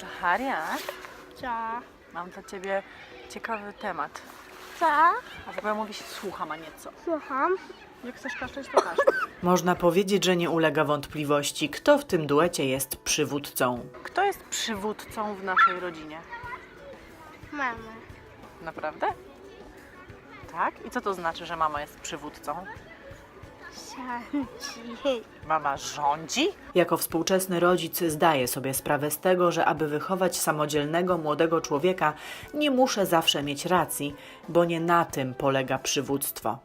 Zacharia, Co? mam dla ciebie ciekawy temat. Co? A w ogóle mówi się słucham, a nie co. Słucham. Jak chcesz kaszczeć, to. Można powiedzieć, że nie ulega wątpliwości, kto w tym duecie jest przywódcą. Kto jest przywódcą w naszej rodzinie? Mama. Naprawdę? Tak? I co to znaczy, że mama jest przywódcą? Sianci. Mama rządzi? Jako współczesny rodzic zdaję sobie sprawę z tego, że aby wychować samodzielnego młodego człowieka, nie muszę zawsze mieć racji, bo nie na tym polega przywództwo.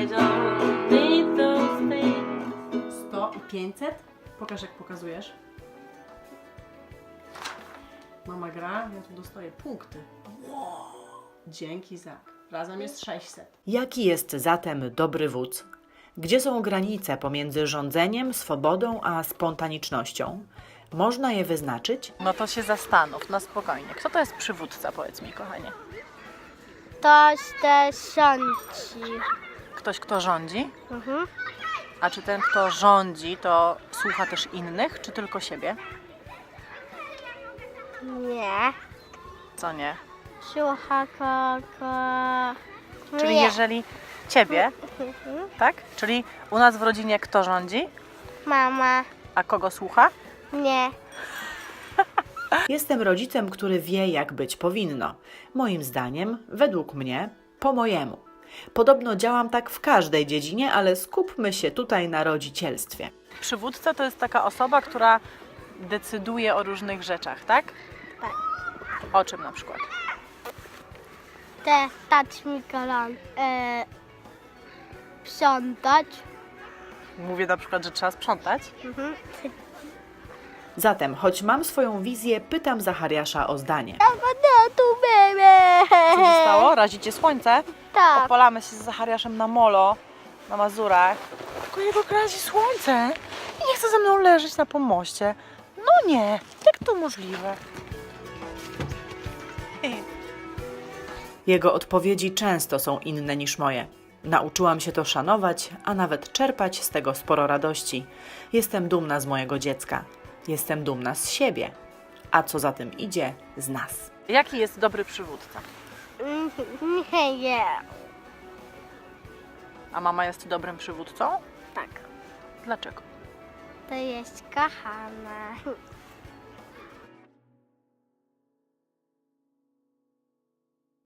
I don't need those things. 100 i 500? Pokaż jak pokazujesz. Mama gra, ja tu dostaję punkty. Dzięki Zak. Razem jest 600. Jaki jest zatem dobry wódz? Gdzie są granice pomiędzy rządzeniem, swobodą a spontanicznością? Można je wyznaczyć? No to się zastanów, na spokojnie. Kto to jest przywódca, powiedz mi, kochanie? Ktoś też rządzi. Ktoś, kto rządzi? Mhm. A czy ten, kto rządzi, to słucha też innych, czy tylko siebie? Nie. Co nie? Słucha kogo. Czyli Nie. jeżeli ciebie, tak? Czyli u nas w rodzinie kto rządzi, Mama. a kogo słucha? Nie. Jestem rodzicem, który wie, jak być powinno. Moim zdaniem, według mnie, po mojemu. Podobno działam tak w każdej dziedzinie, ale skupmy się tutaj na rodzicielstwie. Przywódca to jest taka osoba, która decyduje o różnych rzeczach, tak? Tak. O czym na przykład? Te dać mi kolan. E, sprzątać. Mówię na przykład, że trzeba sprzątać. Mhm. Zatem, choć mam swoją wizję, pytam Zachariasza o zdanie. No tu bebe. Co się stało? Razicie słońce? Tak. Opalamy się z Zachariaszem na molo, na Mazurach. Tylko jego razi słońce i nie chce ze mną leżeć na pomoście. No nie, jak to możliwe? Jego odpowiedzi często są inne niż moje. Nauczyłam się to szanować, a nawet czerpać z tego sporo radości. Jestem dumna z mojego dziecka. Jestem dumna z siebie. A co za tym idzie, z nas. Jaki jest dobry przywódca? Nie, nie. A mama jest dobrym przywódcą? Tak. Dlaczego? To jest kochana.